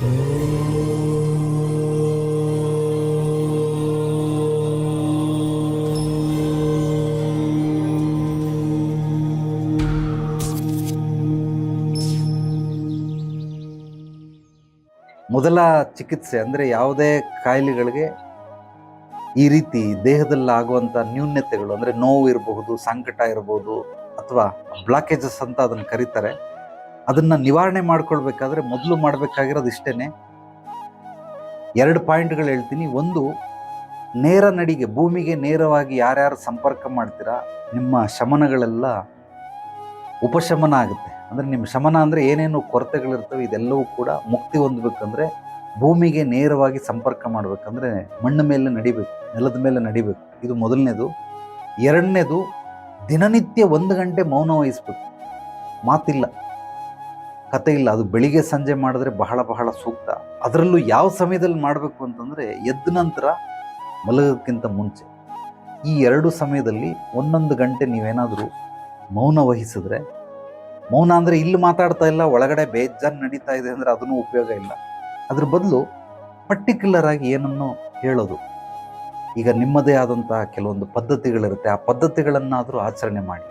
ಮೊದಲ ಚಿಕಿತ್ಸೆ ಅಂದರೆ ಯಾವುದೇ ಕಾಯಿಲೆಗಳಿಗೆ ಈ ರೀತಿ ದೇಹದಲ್ಲಿ ಆಗುವಂಥ ನ್ಯೂನ್ಯತೆಗಳು ಅಂದರೆ ನೋವು ಇರಬಹುದು, ಸಂಕಟ ಇರಬಹುದು ಅಥವಾ ಬ್ಲಾಕೇಜಸ್ ಅಂತ ಅದನ್ನು ಕರೀತಾರೆ. ಅದನ್ನು ನಿವಾರಣೆ ಮಾಡ್ಕೊಳ್ಬೇಕಾದ್ರೆ ಮೊದಲು ಮಾಡಬೇಕಾಗಿರೋದು ಇಷ್ಟೇ ಎರಡು ಪಾಯಿಂಟ್ಗಳು ಹೇಳ್ತೀನಿ. ಒಂದು, ನೇರ ನಡಿಗೆ, ಭೂಮಿಗೆ ನೇರವಾಗಿ ಯಾರ್ಯಾರು ಸಂಪರ್ಕ ಮಾಡ್ತೀರಾ, ನಿಮ್ಮ ಶಮನಗಳೆಲ್ಲ ಉಪಶಮನ ಆಗುತ್ತೆ. ಅಂದರೆ ನಿಮ್ಮ ಶಮನ ಅಂದರೆ ಏನೇನು ಕೊರತೆಗಳಿರ್ತವೆ ಇದೆಲ್ಲವೂ ಕೂಡ ಮುಕ್ತಿ ಹೊಂದಬೇಕಂದ್ರೆ ಭೂಮಿಗೆ ನೇರವಾಗಿ ಸಂಪರ್ಕ ಮಾಡಬೇಕಂದ್ರೆ ಮಣ್ಣು ಮೇಲೆ ನಡಿಬೇಕು, ನೆಲದ ಮೇಲೆ ನಡಿಬೇಕು. ಇದು ಮೊದಲನೇದು. ಎರಡನೇದು, ದಿನನಿತ್ಯ ಒಂದು ಗಂಟೆ ಮೌನ ವಹಿಸ್ಬೇಕು. ಮಾತಿಲ್ಲ. ಕತೆ ಇಲ್ಲ. ಅದು ಬೆಳಿಗ್ಗೆ ಸಂಜೆ ಮಾಡಿದ್ರೆ ಬಹಳ ಬಹಳ ಸೂಕ್ತ. ಅದರಲ್ಲೂ ಯಾವ ಸಮಯದಲ್ಲಿ ಮಾಡಬೇಕು ಅಂತಂದರೆ ಎದ್ದ ನಂತರ ಮಲಗೋದಕ್ಕಿಂತ ಮುಂಚೆ. ಈ ಎರಡು ಸಮಯದಲ್ಲಿ ಒಂದೊಂದು ಗಂಟೆ ನೀವೇನಾದರೂ ಮೌನ ವಹಿಸಿದ್ರೆ, ಮೌನ ಅಂದರೆ ಇಲ್ಲಿ ಮಾತಾಡ್ತಾ ಇಲ್ಲ, ಒಳಗಡೆ ಬೇಜಾನ್ ನಡೀತಾ ಇದೆ ಅಂದರೆ ಅದನ್ನು ಉಪಯೋಗ ಇಲ್ಲ. ಅದ್ರ ಬದಲು ಪರ್ಟಿಕ್ಯುಲರ್ ಆಗಿ ಏನನ್ನು ಹೇಳೋದು. ಈಗ ನಿಮ್ಮದೇ ಆದಂತಹ ಕೆಲವೊಂದು ಪದ್ಧತಿಗಳಿರುತ್ತೆ. ಆ ಪದ್ಧತಿಗಳನ್ನಾದರೂ ಆಚರಣೆ ಮಾಡಿ.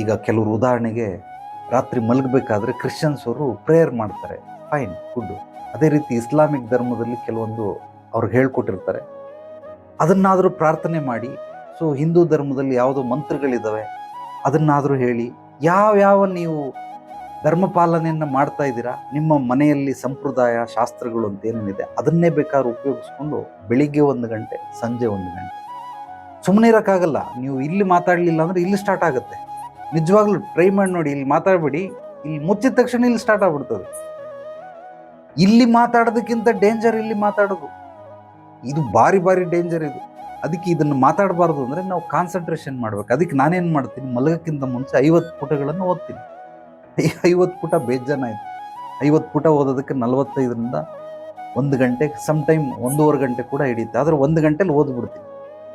ಈಗ ಕೆಲವರು ಉದಾಹರಣೆಗೆ ರಾತ್ರಿ ಮಲಗಬೇಕಾದ್ರೆ ಕ್ರಿಶ್ಚಿಯನ್ಸ್ ಅವರು ಪ್ರೇಯರ್ ಮಾಡ್ತಾರೆ. ಫೈನ್ ಗುಡ್ ಅದೇ ರೀತಿ ಇಸ್ಲಾಮಿಕ್ ಧರ್ಮದಲ್ಲಿ ಕೆಲವೊಂದು ಅವ್ರು ಹೇಳ್ಕೊಟ್ಟಿರ್ತಾರೆ. ಅದನ್ನಾದರೂ ಪ್ರಾರ್ಥನೆ ಮಾಡಿ ಸೊ ಹಿಂದೂ ಧರ್ಮದಲ್ಲಿ ಯಾವುದೋ ಮಂತ್ರಗಳಿದ್ದಾವೆ ಅದನ್ನಾದರೂ ಹೇಳಿ, ಯಾವ್ಯಾವ ನೀವು ಧರ್ಮ ಪಾಲನೆಯನ್ನು ಮಾಡ್ತಾ ಇದ್ದೀರಾ, ನಿಮ್ಮ ಮನೆಯಲ್ಲಿ ಸಂಪ್ರದಾಯ, ಶಾಸ್ತ್ರಗಳು ಅಂತ ಏನೇನಿದೆ, ಅದನ್ನೇ ಬೇಕಾದ್ರೂ ಉಪಯೋಗಿಸ್ಕೊಂಡು ಬೆಳಿಗ್ಗೆ ಒಂದು ಗಂಟೆ, ಸಂಜೆ ಒಂದು ಗಂಟೆ. ಸುಮ್ಮನೆ ಇರೋಕ್ಕಾಗಲ್ಲ ನೀವು ಇಲ್ಲಿ ಮಾತಾಡಲಿಲ್ಲ ಅಂದರೆ ಇಲ್ಲಿ ಸ್ಟಾರ್ಟ್ ಆಗುತ್ತೆ. ನಿಜವಾಗ್ಲೂ ಟ್ರೈ ಮಾಡಿ ನೋಡಿ, ಇಲ್ಲಿ ಮಾತಾಡಬೇಡಿ. ಇಲ್ಲಿ ಮುಚ್ಚಿದ ತಕ್ಷಣ ಇಲ್ಲಿ ಸ್ಟಾರ್ಟ್ ಆಗ್ಬಿಡ್ತದೆ. ಇಲ್ಲಿ ಮಾತಾಡೋದಕ್ಕಿಂತ ಡೇಂಜರ್ ಇಲ್ಲಿ ಮಾತಾಡೋದು. ಇದು ಭಾರಿ ಭಾರಿ ಡೇಂಜರ್ ಇದು. ಅದಕ್ಕೆ ಇದನ್ನು ಮಾತಾಡಬಾರ್ದು ಅಂದರೆ ನಾವು ಕಾನ್ಸಂಟ್ರೇಷನ್ ಮಾಡ್ಬೇಕು. ಅದಕ್ಕೆ ನಾನೇನು ಮಾಡ್ತೀನಿ? ಮಲಗಕ್ಕಿಂತ ಮುಂಚೆ ಐವತ್ತು ಪುಟಗಳನ್ನು ಓದ್ತೀನಿ. ಐವತ್ತು ಪುಟ ಬೇಜಾನ ಆಯ್ತು. ಐವತ್ತು ಪುಟ ಓದೋದಕ್ಕೆ ನಲವತ್ತೈದರಿಂದ ಒಂದು ಗಂಟೆ ಸಮ್ ಟೈಮ್ ಒಂದೂವರೆ ಗಂಟೆ ಕೂಡ ಹಿಡಿಯುತ್ತೆ. ಆದರೆ ಒಂದು ಗಂಟೆಲಿ ಓದ್ಬಿಡ್ತೀನಿ.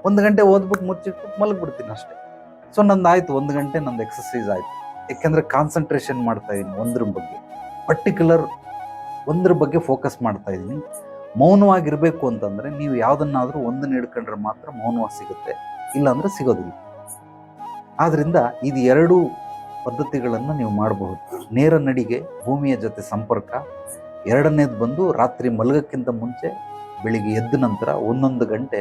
ಒಂದು ಗಂಟೆ ಓದ್ಬಿಟ್ಟು ಮುಚ್ಚಿಟ್ಟು ಮಲಗಿಬಿಡ್ತೀನಿ ಅಷ್ಟೇ. ಸೊ ನಂದು ಆಯಿತು ಒಂದು ಗಂಟೆ ನಂದು ಎಕ್ಸಸೈಸ್ ಆಯಿತು. ಯಾಕೆಂದರೆ ಕಾನ್ಸಂಟ್ರೇಷನ್ ಮಾಡ್ತಾ ಇದ್ದೀನಿ ಒಂದ್ರ ಬಗ್ಗೆ. ಪರ್ಟಿಕ್ಯುಲರ್ ಒಂದ್ರ ಬಗ್ಗೆ ಫೋಕಸ್ ಮಾಡ್ತಾ ಇದ್ದೀನಿ. ಮೌನವಾಗಿರಬೇಕು ಅಂತಂದರೆ ನೀವು ಯಾವುದನ್ನಾದರೂ ಒಂದನ್ನು ಹಿಡ್ಕೊಂಡ್ರೆ ಮಾತ್ರ ಮೌನವಾಗಿ ಸಿಗುತ್ತೆ. ಇಲ್ಲಾಂದರೆ ಸಿಗೋದಿಲ್ಲ. ಆದ್ದರಿಂದ ಇದು ಎರಡು ಪದ್ಧತಿಗಳನ್ನು ನೀವು ಮಾಡಬಹುದು. ನೇರ ನಡಿಗೆ, ಭೂಮಿಯ ಜೊತೆ ಸಂಪರ್ಕ. ಎರಡನೇದು ಬಂದು ರಾತ್ರಿ ಮಲಗಕ್ಕಿಂತ ಮುಂಚೆ ಬೆಳಿಗ್ಗೆ ಎದ್ದ ನಂತರ ಒಂದೊಂದು ಗಂಟೆ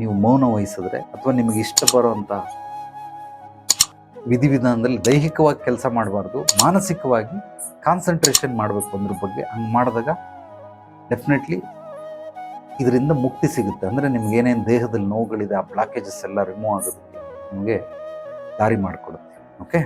ನೀವು ಮೌನ ವಹಿಸಿದ್ರೆ ಅಥವಾ ನಿಮಗೆ ಇಷ್ಟ ವಿಧಿವಿಧಾನದಲ್ಲಿ ದೈಹಿಕವಾಗಿ ಕೆಲಸ ಮಾಡಬಾರ್ದು, ಮಾನಸಿಕವಾಗಿ ಕಾನ್ಸಂಟ್ರೇಷನ್ ಮಾಡಬೇಕು ಅಂದ್ರ ಬಗ್ಗೆ ಹಂಗೆ ಮಾಡಿದಾಗ ಡೆಫಿನೆಟ್ಲಿ ಇದರಿಂದ ಮುಕ್ತಿ ಸಿಗುತ್ತೆ. ಅಂದರೆ ನಿಮ್ಗೆ ಏನೇನು ದೇಹದಲ್ಲಿ ನೋವುಗಳಿದೆ, ಆ ಬ್ಲಾಕೇಜಸ್ ಎಲ್ಲ ರಿಮೂವ್ ಆಗೋದಕ್ಕೆ ನಿಮಗೆ ದಾರಿ ಮಾಡಿಕೊಡುತ್ತೆ. ಓಕೆ